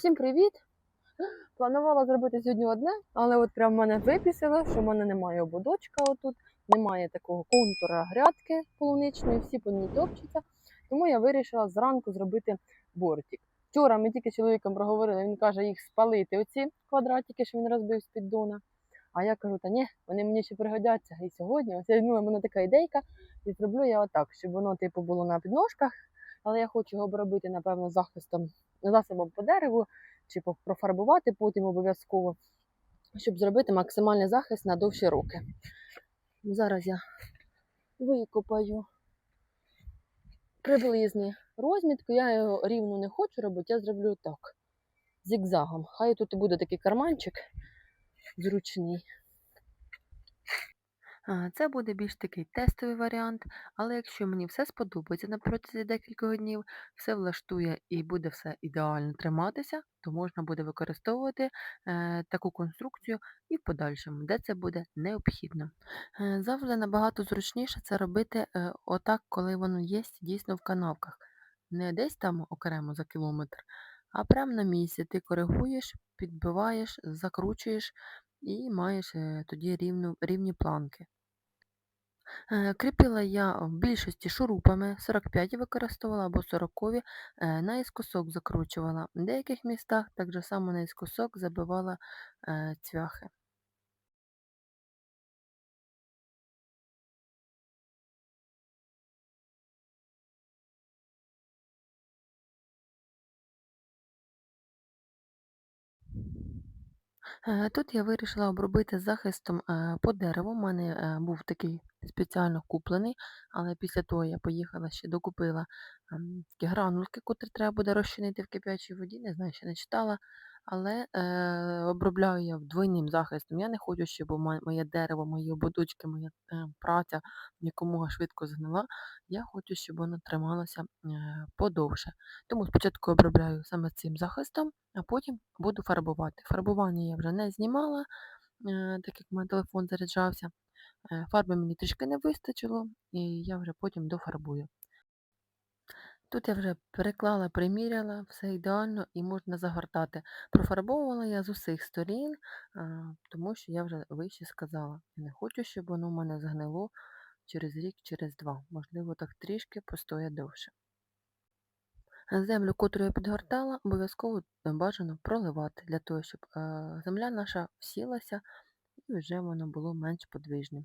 Всім привіт! Планувала зробити сьогодні одне, але от прям мене випісило, що в мене немає ободочка отут, немає такого контура грядки полуничної, всі по ній топчуться. Тому я вирішила зранку зробити бортик. Вчора ми тільки з чоловіком проговорили, він каже, їх спалити, оці квадратики, що він розбив з піддона. А я кажу, та ні, вони мені ще пригодяться. І сьогодні ось я ну, мене така ідейка, і зроблю я отак, щоб воно типу було на підножках, але я хочу його обробити, напевно, захистом засобом по дереву чи профарбувати потім обов'язково, щоб зробити максимальний захист на довші роки. Зараз я викопаю приблизний розмітку. Я його рівно не хочу робити, я зроблю так, зігзагом. Хай тут буде такий карманчик зручний. Це буде більш такий тестовий варіант, але якщо мені все сподобається на протязі декількох днів, все влаштує і буде все ідеально триматися, то можна буде використовувати е, таку конструкцію і в подальшому, де це буде необхідно. Е, завжди набагато зручніше це робити е, отак, коли воно є дійсно в канавках. Не десь там окремо за кілометр, а прямо на місці. Ти коригуєш, підбиваєш, закручуєш і маєш тоді рівну, рівні планки. Е, Кріпила я в більшості шурупами, 45 використовувала або 40 е, наіскосок закручувала. В деяких містах так же само наіскосок забивала е, цвяхи. Е, Тут я вирішила обробити захистом по дереву. У мене був такий спеціально куплений, але після того я поїхала ще докупила ем, такі гранулки, котрі треба буде розчинити в кип'ячій воді. Не знаю, ще не читала. Але е, обробляю я двойним захистом. Я не хочу, щоб моє дерево, мої ободочки, моя е, праця якомога швидко згнила. Я хочу, щоб воно трималося е, подовше. Тому спочатку обробляю саме цим захистом, а потім буду фарбувати. Фарбування я вже не знімала, е, так як мій телефон заряджався. Е, Фарби мені трішки не вистачило, і я вже потім дофарбую. Тут я вже переклала, приміряла, все ідеально і можна загортати. Профарбовувала я з усіх сторін, тому що я вже вище сказала. Не хочу, щоб воно в мене згнило через рік, через два. Можливо, так трішки постоє довше. Землю, котру я підгортала, обов'язково е, бажано проливати, для того, щоб е, земля наша всілася вже воно було менш подвижним.